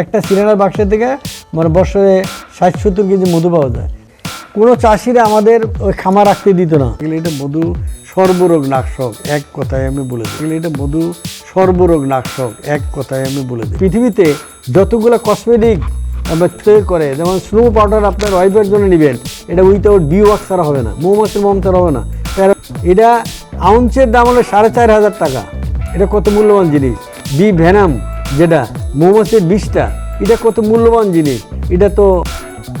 একটা সিলিন্ডার বাক্সের থেকে মানে বছরে ষাট সত্তর কেজি মধু পাওয়া যায়। কোনো চাষিরা আমাদের ওই খামার রাখতে দিত না। এটা মধু সর্বরোগ নাশক এক কথায় আমি বলে দিই। এটা মধু সর্বরোগ নাশক এক কথায় আমি বলে দিই। পৃথিবীতে যতগুলো কসমেটিক আমরা তৈরি করে যেমন স্নো পাউডার আপনার ওয়াইফের জন্য নেবেন এটা উইথাউট বি ওয়াক্স ছাড়া হবে না মৌমাছির মম ছাড়া হবে না। এটা আউন্সের দাম হলো সাড়ে চার হাজার টাকা। এটা কত মূল্যবান জিনিস? বি ভ্যানাম যেটা মৌমাছির বিষটা এটা কত মূল্যবান জিনিস। এটা তো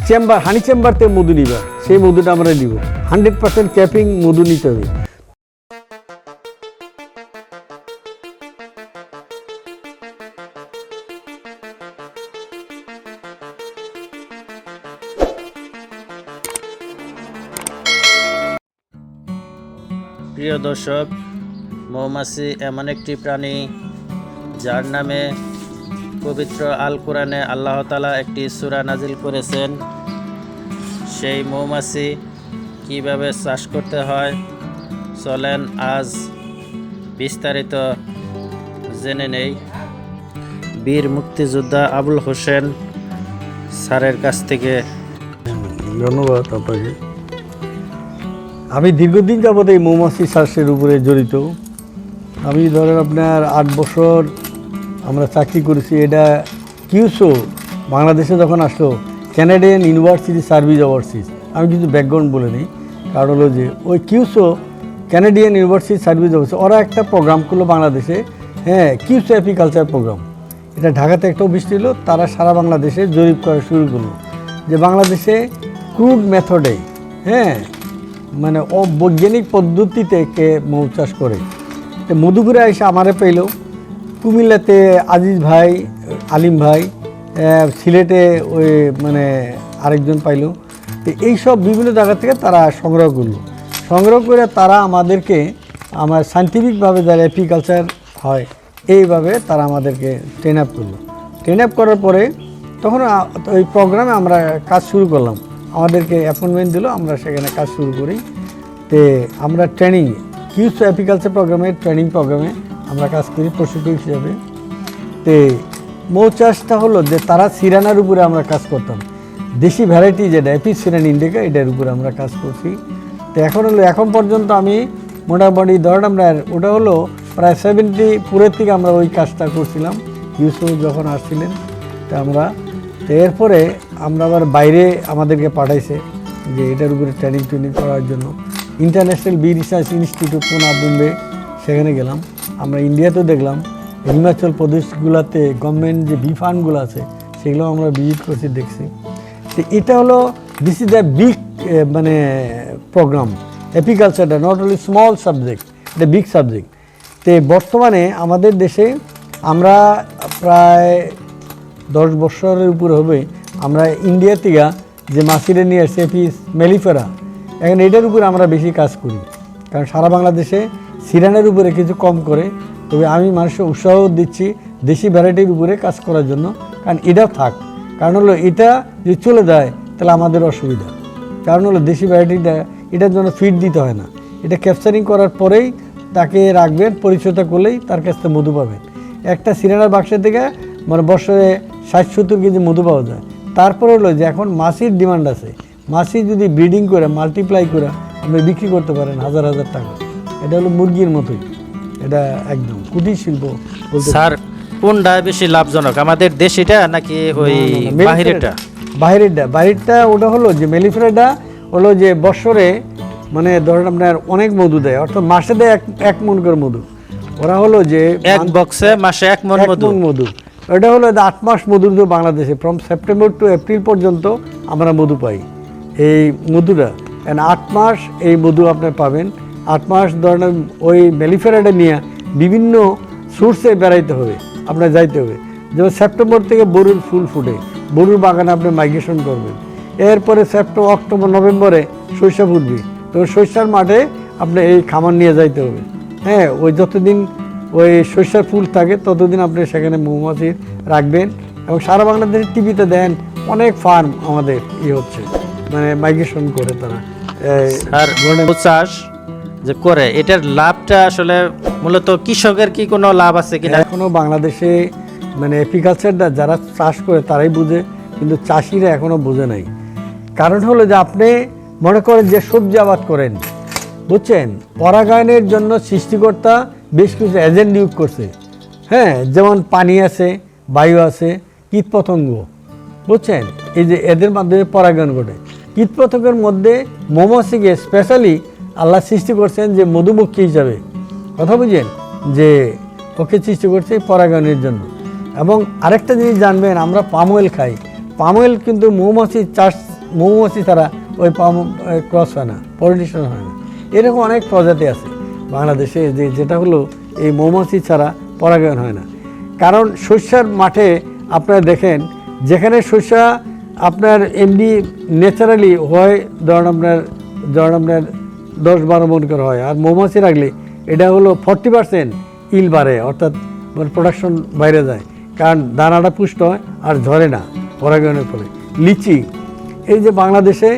চেম্বার, হানি চেম্বার থেকে মধু নিবা, সেই মধুটা আমরা দিব হান্ড্রেড পার্সেন্ট ক্যাপিং মধু নিতে হবে। প্রিয় দর্শক, মৌমাছি এমন একটি প্রাণী যার নামে পবিত্র আল কোরআনে আল্লাহ তালা একটি সুরা নাজিল করেছেন। সেই মৌমাছি কীভাবে চাষ করতে হয়, চলেন আজ বিস্তারিত জেনে নেই। বীর মুক্তিযোদ্ধা আবুল হোসেন স্যারের কাছ থেকে। ধন্যবাদ আপনাকে। আমি দীর্ঘদিন যাবত এই মৌমাছি চাষের উপরে জড়িত। আমি ধরেন আপনার আট বছর আমরা চাকরি করেছি, এটা কিউসো বাংলাদেশে যখন আসলো ক্যানাডিয়ান ইউনিভার্সিটি সার্ভিস ওভারসিজ আমি কিন্তু ব্যাকগ্রাউন্ড বলে নিই, কারণ হলো যে ওই CUSO Canadian university service overseas ওরা একটা প্রোগ্রাম করল বাংলাদেশে। হ্যাঁ কিউসো এপিকালচার প্রোগ্রাম এটা ঢাকাতে একটা অফিস ছিল, তারা সারা বাংলাদেশে জরিপ করা শুরু করল। যে বাংলাদেশে ক্রুড মেথডে হ্যাঁ মানে অবৈজ্ঞানিক পদ্ধতিতে কে মৌ চাষ করে মধুপুরে এসে আমারে পেল কুমিল্লাতে আজিজ ভাই, আলিম ভাই সিলেটে ওই মানে আরেকজন পাইলো। তো এইসব বিভিন্ন জায়গা থেকে তারা সংগ্রহ করল। সংগ্রহ করে তারা আমাদেরকে আমার সাইন্টিফিকভাবে যারা এপিকালচার হয়, এইভাবে তারা আমাদেরকে ট্রেন আপ করল। ট্রেন আপ করার পরে তখন ওই প্রোগ্রামে আমরা কাজ শুরু করলাম। আমাদেরকে অ্যাপয়েন্টমেন্ট দিল, আমরা সেখানে কাজ শুরু করি। তে আমরা ট্রেনিং কিউস এপিকালচার প্রোগ্রামে ট্রেনিং প্রোগ্রামে আমরা কাজ করি প্রশিক্ষক হিসাবে। তে মৌ চাষটা হলো যে তারা সিরানার উপরে আমরা কাজ করতাম। দেশি ভ্যারাইটি যেটা এপিস সিরান ইন্ডিকা, এটার উপরে আমরা কাজ করছি। তো এখন হলো, এখন পর্যন্ত আমি মোটামুটি ধরেন আমরা, ওটা হলো প্রায় সেভেন্টি পুরের থেকে আমরা ওই কাজটা করছিলাম, ইউসুফ যখন আসছিলেন, তা আমরা, তো এরপরে আমরা আবার বাইরে আমাদেরকে পাঠাইছে যে এটার উপরে ট্রেনিং ট্রেনিং করার জন্য। International bee research institute Poona, Bombay, সেখানে গেলাম। আমরা ইন্ডিয়াতেও দেখলাম হিমাচল প্রদেশগুলোতে গভর্নমেন্ট যে বি আছে সেগুলো আমরা ভিজিট করছি, দেখছি। তো এটা হলো দিস ইজ দ্য বিগ মানে প্রোগ্রাম এপিকালচারটা নট অনলি স্মল সাবজেক্ট এটা বিগ সাবজেক্ট তো বর্তমানে আমাদের দেশে আমরা প্রায় দশ বছরের উপরে হবে, আমরা ইন্ডিয়া থেকে যে মাছিরে নিয়ে পিস মেলিফেরা, এখন এটার উপরে আমরা বেশি কাজ করি। কারণ সারা বাংলাদেশে সিরানের উপরে কিছু কম করে, তবে আমি মানুষের উৎসাহ দিচ্ছি দেশি ভ্যারাইটির উপরে কাজ করার জন্য। কারণ এটাও থাক। কারণ হলো এটা যদি চলে যায়, তাহলে আমাদের অসুবিধা। কারণ হলো দেশি ভ্যারাইটিটা, এটার জন্য ফিড দিতে হয় না। এটা ক্যাপচারিং করার পরেই তাকে রাখবেন, পরিচর্যা করলেই তার কাছ থেকে মধু পাবেন। একটা সিলিন্ডার বাক্সের থেকে মানে বছরে ষাট সত্তর কেজি মধু পাওয়া যায়। তারপরে হলো যে এখন মাসির ডিমান্ড আছে। মাছি যদি ব্রিডিং করে মাল্টিপ্লাই করে, আপনি বিক্রি করতে পারেন হাজার হাজার টাকা। এটা হলো মুরগির মতোই। এটা একদম কুটির শিল্প স্যার কোনটা বেশি লাভজনক? আমাদের দেশিটা নাকি ওই বাহিরেটা বাহিরেরটা? বাহিরটা ওটা হলো যে মেলিফেরাটা হলো যে বছরে মানে ধরেন আপনার অনেক মধু দেয় অর্থাৎ মাসে দেয় এক এক মন করে মধু। ওরা হলো যে এক বক্সে মাসে এক মন মধু? মধু। এটা হলো আট মাস মধুর তো বাংলাদেশে। ফ্রম সেপ্টেম্বর টু এপ্রিল পর্যন্ত আমরা মধু পাই। এই মধুটা। আট মাস এই মধু আপনি পাবেন। আট মাস ধরেন ওই মেলিফেরাটা নিয়ে বিভিন্ন সোর্সে বেড়াইতে হবে আপনার যাইতে হবে। যেমন সেপ্টেম্বর থেকে বরুর ফুল ফুটে বরুর বাগানে আপনি মাইগ্রেশন করবেন। এরপরে সেপ্টেম্বর অক্টোবর নভেম্বরে শস্য ফুটবে। তো শস্যার মাঠে আপনি এই খামার নিয়ে যাইতে হবে। হ্যাঁ ওই যতদিন ওই সর্ষার ফুল থাকে ততদিন আপনি সেখানে মৌমাছি রাখবেন এবং সারা বাংলাদেশের টিভিতে দেন অনেক ফার্ম আমাদের ই হচ্ছে মানে মাইগ্রেশন করে তারা। চাষ যে করে, এটার লাভটা আসলে মূলত কৃষকের কি কোনো লাভ আছে কিনা? এখনও বাংলাদেশে মানে এপিকালচারটা যারা চাষ করে তারাই বুঝে, কিন্তু চাষিরা এখনও বোঝে নাই। কারণ হলো যে আপনি মনে করেন যে সবজি আবাদ করেন, বুঝছেন? পরাগায়নের জন্য সৃষ্টিকর্তা বেশ কিছু এজেন্ট নিয়োগ করছে। হ্যাঁ যেমন পানি আছে, বায়ু আছে, কীটপতঙ্গ, বুঝছেন? এই যে এদের মাধ্যমে পরাগায়ন ঘটে। কীটপতঙ্গের মধ্যে মৌমাছিকে স্পেশালি আল্লাহ সৃষ্টি করছেন যে মধুমক্ষী হিসাবে। কথা বুঝেন? যে ওকে সৃষ্টি করছে পরাগায়নের জন্য। এবং আরেকটা জিনিস জানবেন, আমরা পাম অয়েল খাই। পাম অয়েল কিন্তু মৌমাছি চাষ, মৌমাছি ছাড়া ওই পাম ক্রস হয় না পলিটিশন হয় না। এরকম অনেক প্রজাতি আছে বাংলাদেশে, যে, যেটা হলো এই মৌমাছি ছাড়া পরাগায়ন হয় না। কারণ শস্যার মাঠে আপনারা দেখেন, যেখানে শস্যা আপনার এমনি ন্যাচারালি হয়, ধরেন আপনার ধরেন আপনার দশ বারো মন করে হয়। আর মৌমাছি রাখলে এটা হলো ফর্টি পার্সেন্ট ইল বাড়ে, অর্থাৎ প্রোডাকশন বাইরে যায়। কারণ দানাটা পুষ্ট হয় আর ঝরে না পরাগায়নের ফলে। লিচি, এই যে বাংলাদেশে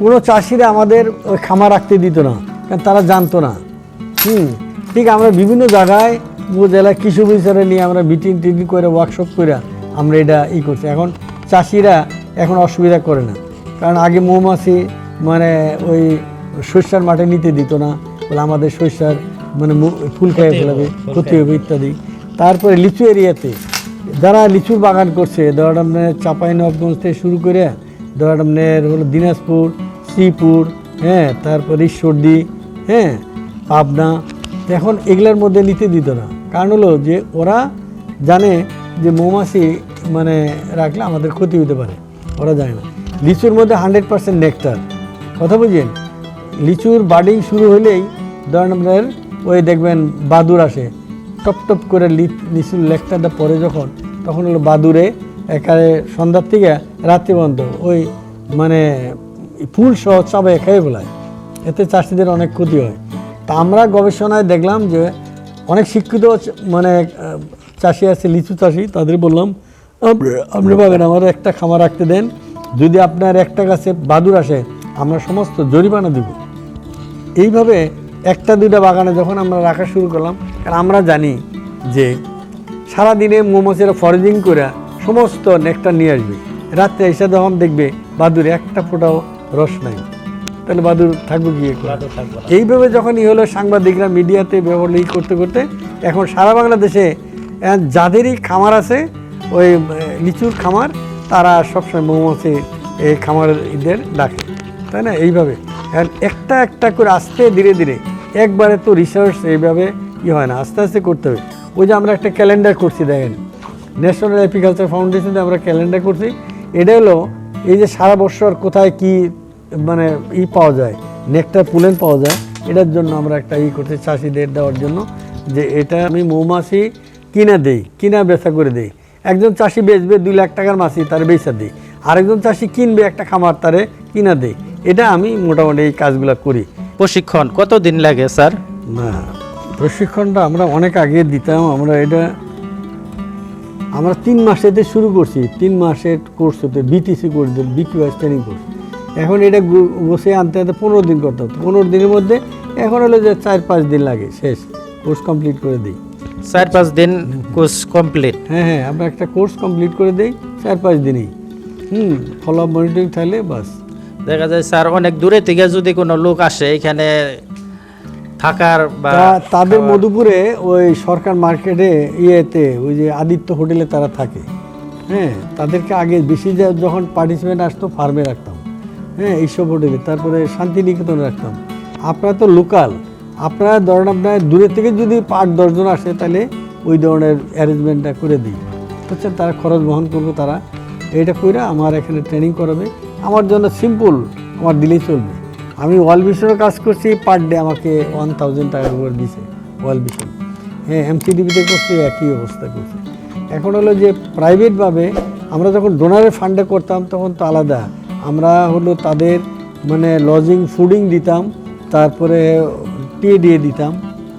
কোনো চাষিরা আমাদের খামার রাখতে দিত না, কারণ তারা জানতো না। হুম, ঠিক আমরা বিভিন্ন জায়গায় উপজেলা কৃষি অফিসারে নিয়ে আমরা মিটিং টিটিং করে ওয়ার্কশপ করে আমরা এটা ই করছি। এখন চাষিরা এখন অসুবিধা করে না। কারণ আগে মৌমাছি মানে ওই শস্যার মাঠে নিতে দিত না। বলে আমাদের শস্যার মানে ফুল খেয়ে ফেলাবে ক্ষতি হবে ইত্যাদি। তারপরে লিচু এরিয়াতে যারা লিচুর বাগান করছে ধরেন আপনার চাপাই নবগঞ্জ থেকে শুরু করে ধরেন হলো দিনাজপুর শ্রীপুর হ্যাঁ তারপর ঈশ্বরদী হ্যাঁ পাবনা এখন এগুলোর মধ্যে নিতে দিত না। কারণ হলো যে ওরা জানে যে মৌমাছি মানে রাখলে আমাদের ক্ষতি হতে পারে ওরা জানে না। লিচুর মধ্যে হান্ড্রেড পার্সেন্ট নেকটার কথা বুঝছেন লিচুর বার্ডিং শুরু হলেই ধরেন আপনার ওই দেখবেন বাদুর আসে। টপ টপ করে লিচুর লেকটাটা পরে যখন, তখন হলো বাদুরে একারে সন্ধ্যার থেকে রাত্রি বন্ধ, ওই মানে ফুল সহ চাবে একাই ফেলায় এতে চাষিদের অনেক ক্ষতি হয়। তা আমরা গবেষণায় দেখলাম যে অনেক শিক্ষিত মানে চাষি আছে, লিচু চাষি, তাদের বললাম "আপ- আপনি পাবেন আমার একটা খামার রাখতে দেন। যদি আপনার একটা গাছে বাদুর আসে, আমরা সমস্ত জরিমানা দিব। এইভাবে একটা দুইটা বাগানে যখন আমরা রাখা শুরু করলাম কারণ আমরা জানি যে সারাদিনে মৌমাছিরা ফরেজিং করে সমস্ত নেকটা নিয়ে আসবে। রাত্রে এসে যখন দেখবে বাদুর একটা ফোঁটাও রস নাই। তাহলে বাদুর থাকবে গিয়ে এইভাবে যখন ই হলো সাংবাদিকরা মিডিয়াতে ব্যবহার ই করতে করতে এখন সারা বাংলাদেশে যাদেরই খামার আছে ওই লিচুর খামার তারা সবসময় মৌমাছি এই খামারদের ডাকে। তাই না? এইভাবে। এখন একটা একটা করে আস্তে ধীরে ধীরে একবারে তো রিসার্চ এইভাবে ই হয় না, আস্তে আস্তে করতে হবে। ওই যে আমরা একটা ক্যালেন্ডার করছি, দেখেন। ন্যাশনাল এপিকালচার ফাউন্ডেশনে আমরা ক্যালেন্ডার করছি। এটা হলো এই যে সারা বছর কোথায় কি মানে ই পাওয়া যায় নেকটার পুলেন পাওয়া যায়, এটার জন্য আমরা একটা ই করছি চাষিদের দেওয়ার জন্য, যে এটা আমি মৌমাছি কিনা দেই, কিনা বেচা করে দেই। একজন চাষি বেচবে দুই লাখ টাকার মাছি, তার বেচা দিই। আরেকজন চাষি কিনবে একটা খামার, তারে কিনা দেই। এটা আমি মোটামুটি এই কাজগুলো করি। প্রশিক্ষণ কত দিন লাগে স্যার? না প্রশিক্ষণটা আমরা অনেক আগে দিতাম। আমরা এটা আমরা তিন মাসেতে শুরু করছি। তিন মাসের কোর্স হতে BTC course BQS training course এখন এটা বসে আনতে আনতে পনেরো দিন করতে হতো পনেরো দিনের মধ্যে এখন হলো যে চার পাঁচ দিন লাগে শেষ। কোর্স কমপ্লিট করে দিই। চার পাঁচ দিন কোর্স কমপ্লিট হ্যাঁ হ্যাঁ আমরা একটা কোর্স কমপ্লিট করে দিই চার পাঁচ দিনেই। হুম ফলো আপ মনিটরিং থাকলে বাস। দেখা যায় স্যার অনেক দূরে থেকে যদি কোনো লোক আসে এখানে থাকার বা তাদের মধুপুরে ওই সরকার মার্কেটে ইয়েতে ওই যে আদিত্য হোটেলে তারা থাকে। হ্যাঁ তাদেরকে আগে বেশি যখন পার্টিসিপেন্ট আসতো ফার্মে রাখতাম। হ্যাঁ এইসব হোটেলে তারপরে শান্তিনিকেতনে রাখতাম। আপনারা তো লোকাল আপনারা ধরেন আপনার দূরে থেকে যদি আট দশজন আসে তাহলে ওই ধরনের অ্যারেঞ্জমেন্টটা করে দিই। বুঝছেন? তারা খরচ বহন করবে তারা। এটা করে আমার এখানে ট্রেনিং করাবে। আমার জন্য সিম্পল আমার দিলেই চলবে। আমি ওয়াল ভিশনের কাজ করছি পার ডে আমাকে ওয়ান থাউজেন্ড টাকা করে দিছে ওয়াল ভিশন হ্যাঁ এমসিডিবিতে করছি একই অবস্থা করছি। এখন হলো যে প্রাইভেটভাবে আমরা যখন ডোনারের ফান্ডে করতাম তখন তো আলাদা। আমরা হলো তাদের মানে লজিং ফুডিং দিতাম তারপরে টি দিয়ে দিতাম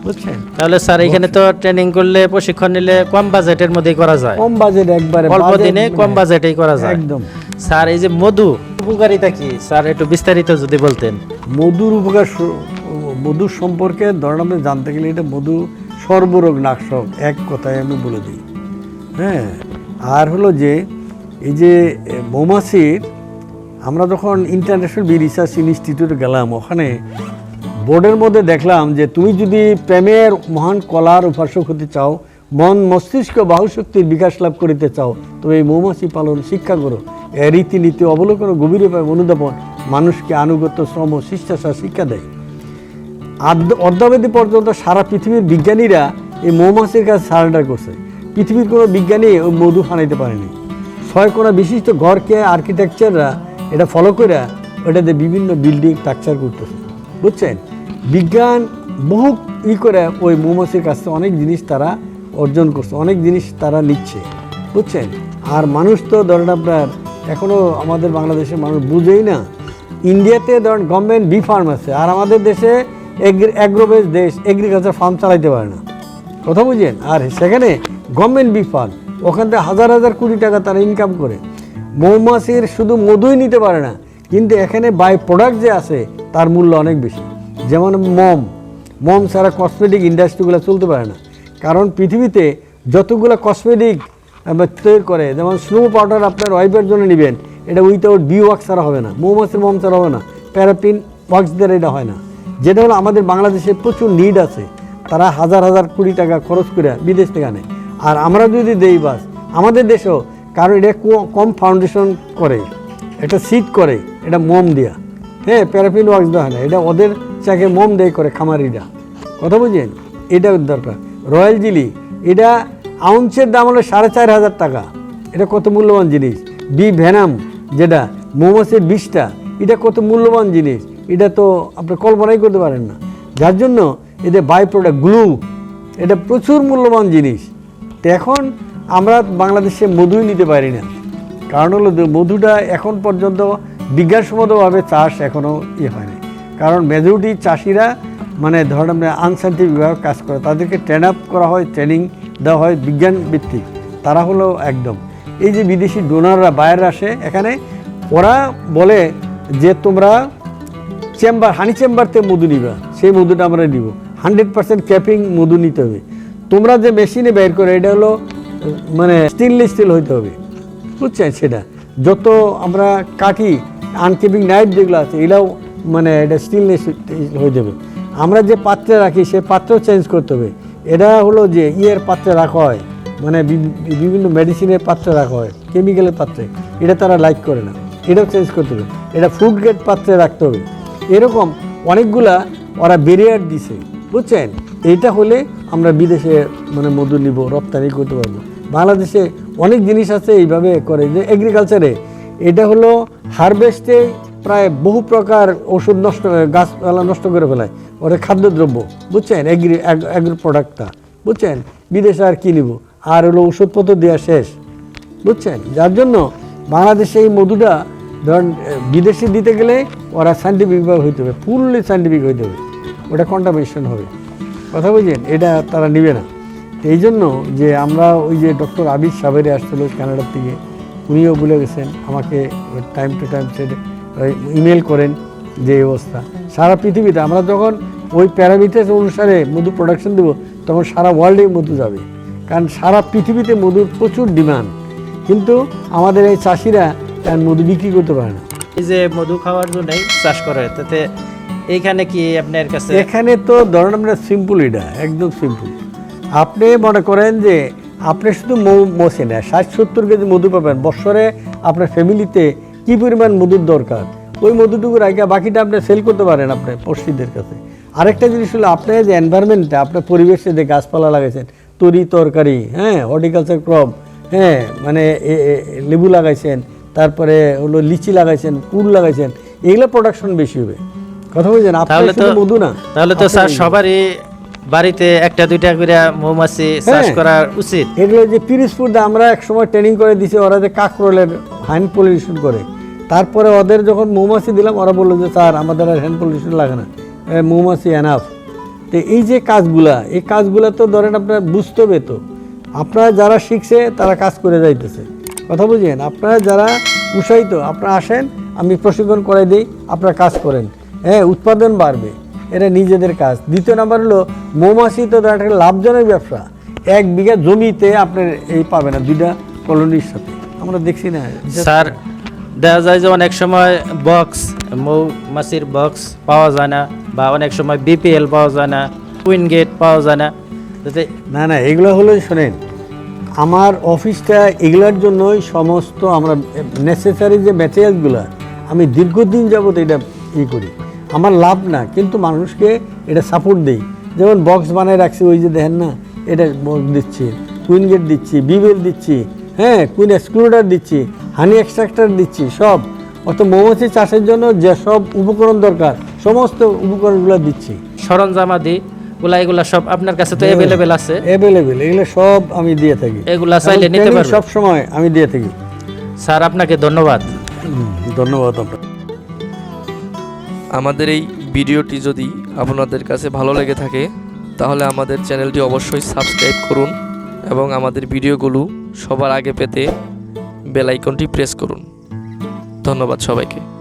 বুঝছেন? তাহলে স্যার এখানে তো ট্রেনিং করলে প্রশিক্ষণ নিলে কম বাজেটের মধ্যেই করা যায়। কম বাজেট একবারে অল্প দিনে কম মানে বাজেটেই করা যায়। একদম। স্যার, এই যে মধু উপকারিতা কি? স্যার, একটু বিস্তারিত যদি বলতেন। মধুর উপকার মধুর সম্পর্কে ধরেন আপনি জানতে গেলে এটা মধু সর্বরোগ নাশক, এক কথায় আমি বলে দিই। হ্যাঁ আর হলো যে, এই যে মৌমাছির, আমরা যখন ইন্টারন্যাশনাল বি রিসার্চ ইনস্টিটিউটে গেলাম, ওখানে বোর্ডের মধ্যে দেখলাম যে, তুমি যদি প্রেমের মহান কলার উপাসক হতে চাও, মন মস্তিষ্ক বাহুশক্তির বিকাশ লাভ করিতে চাও, তবে এই মৌমাছি পালন শিক্ষা করো রীতিনীতি অবলোকন গভীরভাবে অনুধাবন মানুষকে আনুগত্য, শ্রম ও শিষ্টাচার, শিক্ষা দেয়। অদ্যাবধি পর্যন্ত সারা পৃথিবীর বিজ্ঞানীরা এই মৌমাছির কাছে সারেন্ডার করছে। পৃথিবীর কোনো বিজ্ঞানী ওই মধু হানাইতে পারেনি। ছয় কোনো বিশিষ্ট ঘরকে আর্কিটেকচাররা এটা ফলো করে ওটাতে বিভিন্ন বিল্ডিং স্ট্রাকচার করতেছে। বুঝছেন? বিজ্ঞান বহু ই করে ওই মৌমাছির কাছ থেকে অনেক জিনিস তারা অর্জন করছে, অনেক জিনিস তারা নিচ্ছে। বুঝছেন? আর মানুষ তো ধরেন আপনার এখনও আমাদের বাংলাদেশের মানুষ বুঝেই না। ইন্ডিয়াতে ধরেন গভর্নমেন্ট বি ফার্ম আছে, আর আমাদের দেশে অ্যাগ্রোবেস দেশ এগ্রিকালচার ফার্ম চালাইতে পারে না। কথা বুঝেন আর সেখানে গভর্নমেন্ট বি ফার্ম ওখান থেকে হাজার হাজার কোটি টাকা তারা ইনকাম করে। মৌমাছির শুধু মধুই নিতে পারে না, কিন্তু এখানে বাই প্রোডাক্ট যে আছে, তার মূল্য অনেক বেশি। যেমন মম মম ছাড়া কসমেটিক ইন্ডাস্ট্রিগুলো চলতে পারে না। কারণ পৃথিবীতে যতগুলো কসমেটিক তৈরি করে। যেমন স্নো পাউডার আপনার ওয়াইফের জন্য নেবেন, এটা উইথাউট বি ওয়াক্স ছাড়া হবে না মৌমাছির মম ছাড়া হবে না প্যারাপিন ওয়াক্স দ্বারা এটা হয় না। যেটা হলো আমাদের বাংলাদেশে প্রচুর নিড আছে, তারা হাজার হাজার কোটি টাকা খরচ করে বিদেশ থেকে আনে। আর আমরা যদি দেই বাস, আমাদের দেশেও কারণ এটা কম ফাউন্ডেশন করে, এটা সিট করে, এটা মোম দেয়া। হ্যাঁ প্যারাফিন ওয়াক্স দেওয়া হয় না, এটা ওদের চাকে মোম দেয় করে খামারিরা। কথা বুঝেন এটা দরকার। রয়্যাল জিলি, এটা আউন্সের দাম হলো সাড়ে চার হাজার টাকা। এটা কত মূল্যবান জিনিস? বি ভ্যানাম, যেটা মৌমাছির বিষটা, এটা কত মূল্যবান জিনিস? এটা তো আপনি কল্পনাই করতে পারেন না। যার জন্য এদের বাই প্রোডাক্ট গ্লু এটা প্রচুর মূল্যবান জিনিস। তো এখন আমরা বাংলাদেশে মধুই নিতে পারি না। কারণ হলো মধুটা এখন পর্যন্ত বিজ্ঞানসম্মতভাবে চাষ এখনও ইয়ে হয়নি। কারণ মেজরিটি চাষিরা মানে ধরেন আনসাইন্টিফিকভাবে কাজ করে, তাদেরকে ট্রেন আপ করা হয় ট্রেনিং দেওয়া হয় বিজ্ঞান ভিত্তিক। তারা হলো একদম। এই যে বিদেশি ডোনাররা বাইরে আসে, এখানে ওরা বলে যে তোমরা চেম্বার, হানি চেম্বারতে মধু নিবা, সেই মধুটা আমরা নিব। হান্ড্রেড পার্সেন্ট ক্যাপিং মধু নিতে হবে। তোমরা যে মেশিনে বের করে, এটা হলো মানে স্টেনলেস স্টিল হইতে হবে। বুঝছেন? সেটা। যত আমরা কাটি আনকেপিং নাইট যেগুলো আছে এগুলাও মানে এটা স্টিলনেস হয়ে যাবে। আমরা যে পাত্রে রাখি, সে পাত্র চেঞ্জ করতে হবে। এটা হলো যে ইয়ের পাত্রে রাখা হয় মানে বিভিন্ন মেডিসিনের পাত্রে রাখা হয় কেমিক্যালের পাত্রে। এটা তারা লাইক করে না। এটাও চেঞ্জ করতে হবে। এটা ফুড গ্রেড পাত্রে রাখতে হবে। এরকম অনেকগুলা ওরা ব্যারিয়ার দিছে, বুঝছেন? এটা হলে আমরা বিদেশে মানে মধু নিব, রপ্তানি করতে পারব। বাংলাদেশে অনেক জিনিস আছে এইভাবে করে, যে এগ্রিকালচারে এটা হলো হারভেস্টে প্রায় বহু প্রকার ওষুধ নষ্ট গাছপালা নষ্ট করে ফেলায়। ওটা খাদ্যদ্রব্য, বুঝছেন? এগ্রি অ্যাগ্রো প্রোডাক্টটা বুঝছেন? বিদেশে আর কী নিব? আর হলো ওষুধপত্র দেওয়া শেষ, বুঝছেন? যার জন্য বাংলাদেশে এই মধুটা ধরেন, বিদেশে দিতে গেলে ওরা সাইন্টিফিকভাবে হইতে হবে ফুললি সাইন্টিফিক হইতে হবে। ওটা কন্টামিনেশন হবে। কথা বুঝছেন? এটা তারা নেবে না। এই জন্য যে আমরা ওই যে ডক্টর আবির সাবেরে আসছিল কানাডার থেকে উনিও বলে গেছেন, আমাকে টাইম টু টাইম সে ইমেল করেন যে অবস্থা। সারা পৃথিবীতে আমরা যখন ওই প্যারামিটার অনুসারে মধু প্রোডাকশন দেবো তখন সারা ওয়ার্ল্ডে মধু যাবে। কারণ সারা পৃথিবীতে মধুর প্রচুর ডিমান্ড কিন্তু আমাদের এই চাষিরা তার মধু বিক্রি করতে পারে না। এই যে মধু খাওয়ার জন্যই চাষ করে তাতে এইখানে কি আপনার কাছে এখানে তো ধরেন আমরা সিম্পল এটা একদম সিম্পল আপনি মনে করেন যে আপনি শুধু মৌ মশে না ষাট সত্তর কেজি মধু পাবেন। বছরে আপনার ফ্যামিলিতে কি পরিমাণ মধুর দরকার? ওই মধুটুকু রাখা বাকিটা আপনি সেল করতে পারেন আপনার পড়শিদের কাছে। আরেকটা জিনিস হলো আপনি যে এনভায়রনমেন্টটা আপনার পরিবেশে যে গাছপালা লাগাইছেন তরি তরকারি হ্যাঁ হর্টিকালচার ক্রপ হ্যাঁ মানে লেবু লাগাইছেন তারপরে হলো লিচি লাগাইছেন কুল লাগাইছেন এগুলো প্রোডাকশন বেশি হবে। কথা বলছেন? তাহলে তো মধু না তাহলে তো স্যার সবারই বাড়িতে একটা দুইটা করে মৌমাছি চাষ হ্যাঁ। করা উচিত। এগুলো যে পিরিসপুরদা আমরা এক সময় ট্রেনিং করে দিছি ওরা যে কাকরোলের হাইন পলিউশন করে। তারপরে ওদের যখন মৌমাছি দিলাম, ওরা বলল যে, স্যার, আমাদের আর হ্যান্ড পলিউশন লাগে না। মৌমাছি এনাফ তো এই যে কাজগুলা, এই কাজগুলা তো ধরেন আপনার বুঝতে হবে তো। আপনারা যারা শিখছে, তারা কাজ করে যাইতেছে। কথা বুঝেন? আপনারা যারা উৎসাহিত, আপনারা আসেন, আমি প্রশিক্ষণ করে দিই, আপনারা কাজ করেন। হ্যাঁ উৎপাদন বাড়বে, এটা নিজেদের কাজ। দ্বিতীয় নাম্বার হলো, মৌমাছি তো একটা লাভজনক ব্যবসা। এক বিঘা জমিতে আপনার এই পাবে না, দুইটা কলোনির সাথে। আমরা দেখছি না। স্যার দেখা যায় যে অনেক সময় বক্স মৌ মৌমাছির বক্স পাওয়া যায় না, বা অনেক সময় বিপিএল পাওয়া যায় না কুইন গেট পাওয়া যায় না। না না, এগুলো হলো, শোনেন, আমার অফিসটা এগুলোর জন্যই সমস্ত আমরা নেসেসারি যে ম্যাটেরিয়ালসগুলো আমি দীর্ঘদিন যাবত এটা ই করি। আমার লাভ না, কিন্তু মানুষকে এটা সাপোর্ট দেই। যেমন বক্স বানায় রাখছি, ওই যে দেখেন না, এটা দিচ্ছি কুইন গেট দিচ্ছি বিবেল দিচ্ছি হ্যাঁ কুইন এক্সক্লুডার দিচ্ছি হানি এক্সট্রাক্টার দিচ্ছি সব। অত মৌমাছি চাষের জন্য যেসব উপকরণ দরকার সমস্ত উপকরণগুলো দিচ্ছি। সরঞ্জামাদি গুলা এগুলা সব আপনার কাছে তো অ্যাভেলেবেল আছে? অ্যাভেলেবেল এগুলো সব আমি দিয়ে থাকি। এগুলা চাইলে নিতে পারবেন। সব সময় আমি দিয়ে থাকি। স্যার আপনাকে ধন্যবাদ। ধন্যবাদ আপনার আমাদের এই ভিডিওটি যদি আপনাদের কাছে ভালো লেগে থাকে তাহলে আমাদের চ্যানেলটি অবশ্যই সাবস্ক্রাইব করুন এবং আমাদের ভিডিওগুলো সবার আগে পেতে বেল আইকনটি প্রেস করুন। ধন্যবাদ সবাইকে।